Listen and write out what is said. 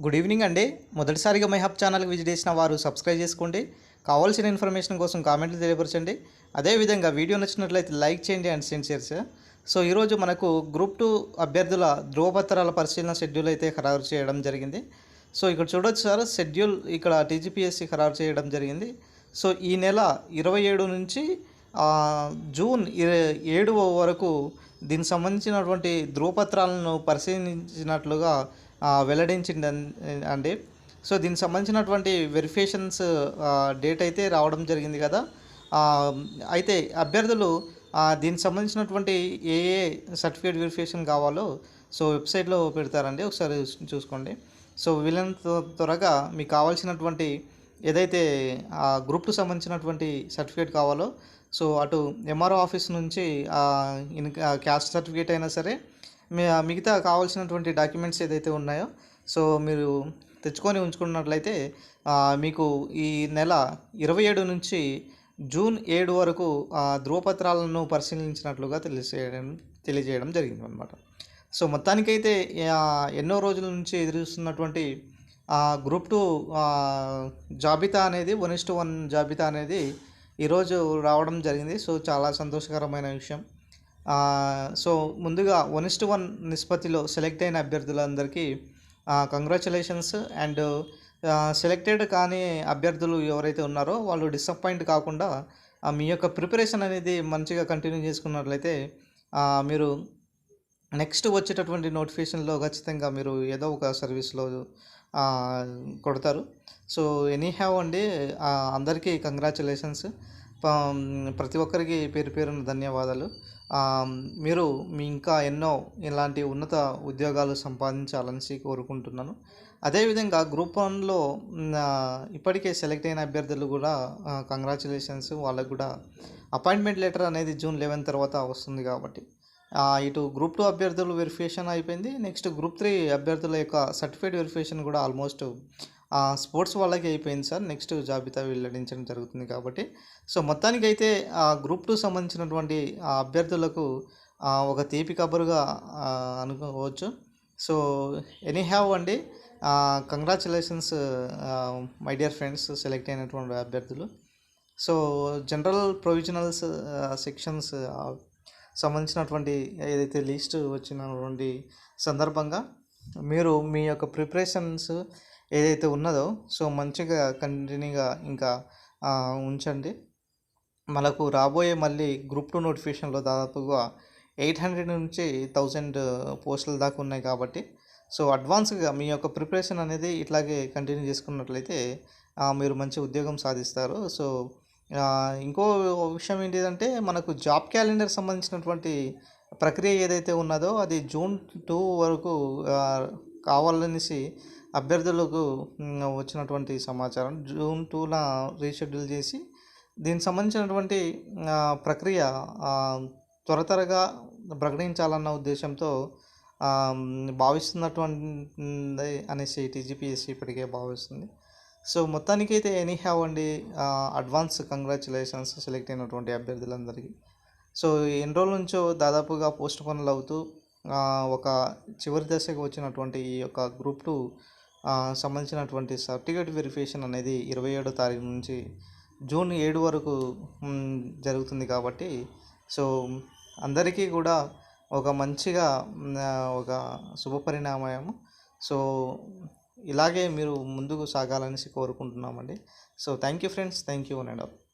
Good evening అండి. మొదటిసారిగా my hub ఛానల్కి విజిట్ చేసిన వారు సబ్స్క్రైబ్ చేసుకోండి. కావాల్సిన ఇన్ఫర్మేషన్ కోసం కామెంట్లు తెలియపరచండి. అదేవిధంగా వీడియో నచ్చినట్లయితే లైక్ చేయండి and send share sir so ఈరోజు మనకు గ్రూప్ టూ అభ్యర్థుల ధ్రువపత్రాల పరిశీలన షెడ్యూల్ అయితే ఖరారు చేయడం జరిగింది. సో ఇక్కడ చూడొచ్చు సార్ షెడ్యూల్ ఇక్కడ టీజీపీఎస్సీ ఖరారు చేయడం జరిగింది. సో ఈ నెల ఇరవై ఏడు నుంచి జూన్ ఇర- ఏడు వరకు దీనికి సంబంధించినటువంటి ధృవపత్రాలను పరిశీలించినట్లుగా వెల్లడించింది అన్- అండి. సో దీనికి సంబంధించినటువంటి వెరిఫికేషన్స్ డేట్ అయితే రావడం జరిగింది కదా. అయితే అభ్యర్థులు దీనికి సంబంధించినటువంటి ఏ ఏ సర్టిఫికేట్ వెరిఫికేషన్ కావాలో సో వెబ్సైట్లో పెడతారండి. ఒకసారి చూసుకోండి. సో వీళ్ళంత త్వరగా మీకు కావాల్సినటువంటి ఏదైతే ఆ గ్రూప్కు సంబంధించినటువంటి సర్టిఫికేట్ కావాలో సో అటు ఎంఆర్ఓ ఆఫీస్ నుంచి ఆ, ఇన్ క్యాస్ట్ సర్టిఫికేట్ అయినా సరే మిగతా కావాల్సినటువంటి డాక్యుమెంట్స్ ఏదైతే ఉన్నాయో సో మీరు తెచ్చుకొని ఉంచుకున్నట్లయితే మీకు ఈ నెల ఇరవై ఏడు నుంచి జూన్ ఏడు వరకు ఆ, ధృవపత్రాలను పరిశీలించినట్లుగా తెలియజేయడం తెలియజేయడం జరిగింది అనమాట సో మొత్తానికైతే ఎన్నో రోజుల నుంచి ఎదురుస్తున్నటువంటి గ్రూప్ టూ జాబితా అనేది వన్ ఇస్ టు వన్ జాబితా అనేది ఈరోజు రావడం జరిగింది. సో చాలా సంతోషకరమైన విషయం. సో ముందుగా వన్ ఇస్ టు వన్ నిష్పత్తిలో సెలెక్ట్ అయిన అభ్యర్థులందరికీ కంగ్రాచులేషన్స్ అండ్ సెలెక్టెడ్ కాని అభ్యర్థులు ఎవరైతే ఉన్నారో వాళ్ళు డిసప్పాయింట్ కాకుండా మీ యొక్క ప్రిపరేషన్ అనేది మంచిగా కంటిన్యూ చేసుకున్నట్లయితే మీరు నెక్స్ట్ వచ్చేటటువంటి నోటిఫికేషన్లో ఖచ్చితంగా మీరు ఏదో ఒక సర్వీస్లో కొడతారు. సో ఎనీ హ్యావ్ అండి అందరికీ కంగ్రాచులేషన్స్ ప్రతి ఒక్కరికి పేరు పేరున ధన్యవాదాలు. మీరు మీ ఇంకా ఎన్నో ఇలాంటి ఉన్నత ఉద్యోగాలు సంపాదించాలని కోరుకుంటున్నాను. అదేవిధంగా గ్రూప్ వన్లో ఇప్పటికే సెలెక్ట్ అయిన అభ్యర్థులు కూడా కంగ్రాచులేషన్స్ వాళ్ళకు కూడా అపాయింట్మెంట్ లెటర్ అనేది జూన్ లెవెన్ తర్వాత వస్తుంది కాబట్టి. ఇటు గ్రూప్ టూ అభ్యర్థులు వెరిఫికేషన్ అయిపోయింది. నెక్స్ట్ గ్రూప్ త్రీ అభ్యర్థుల యొక్క సర్టిఫికేట్ వెరిఫికేషన్ కూడా ఆల్మోస్ట్ స్పోర్ట్స్ వాళ్ళకి అయిపోయింది సార్. నెక్స్ట్ జాబితా వెల్లడించడం జరుగుతుంది కాబట్టి. సో మొత్తానికైతే ఆ గ్రూప్ టూ సంబంధించినటువంటి ఆ అభ్యర్థులకు ఒక తీపి కబురుగా అనుకోవచ్చు. సో ఎనీ హ్యావ్ అండి congratulations my dear friends select అయినటువంటి అభ్యర్థులు. సో జనరల్ ప్రొవిజనల్స్ సెక్షన్స్ సంబంధించినటువంటి ఏదైతే లిస్ట్ వచ్చినటువంటి సందర్భంగా మీరు మీ యొక్క ప్రిపరేషన్స్ ఏదైతే ఉన్నదో సో మంచిగా కంటిన్యూగా ఇంకా ఉంచండి. మనకు రాబోయే మళ్ళీ గ్రూప్ టూ నోటిఫికేషన్లో దాదాపుగా ఎయిట్ హండ్రెడ్ నుంచి థౌజండ్ పోస్టుల దాకా ఉన్నాయి కాబట్టి సో అడ్వాన్స్గా మీ యొక్క ప్రిపరేషన్ అనేది ఇట్లాగే కంటిన్యూ చేసుకున్నట్లయితే మీరు మంచి ఉద్యోగం సాధిస్తారు. సో ఇంకో విషయం ఏంటిదంటే మనకు జాబ్ క్యాలెండర్ సంబంధించినటువంటి ప్రక్రియ ఏదైతే ఉన్నదో అది జూన్ టూ వరకు కావాలనేసి అభ్యర్థులకు వచ్చినటువంటి సమాచారం జూన్ టూన రీషెడ్యూల్ చేసి దీనికి సంబంధించినటువంటి ప్రక్రియ త్వరతరగా త్వర త్వరగా ప్రకటించాలన్న ఉద్దేశంతో భావిస్తున్నటువంటి అనేసి టీజీపీఎస్సీ ఇప్పటికే భావిస్తుంది. సో మొత్తానికైతే ఎనీ హ్యావ్ అండి అడ్వాన్స్ కంగ్రాచులేషన్స్ సెలెక్ట్ అయినటువంటి అభ్యర్థులందరికీ. సో ఎన్ని రోజుల నుంచో దాదాపుగా పోస్ట్ పోన్లు అవుతూ ఒక చివరి దశకు వచ్చినటువంటి ఈ యొక్క గ్రూప్ టూ సంబంధించినటువంటి సర్టిఫికేట్ వెరిఫికేషన్ అనేది ఇరవై ఏడో తారీఖు నుంచి జూన్ ఏడు వరకు జరుగుతుంది కాబట్టి సో అందరికీ కూడా ఒక మంచిగా ఒక శుభపరిణామం సో ఇలాగే మీరు ముందుకు సాగాలనేసి కోరుకుంటున్నామండి. So thank you friends. Thank you and all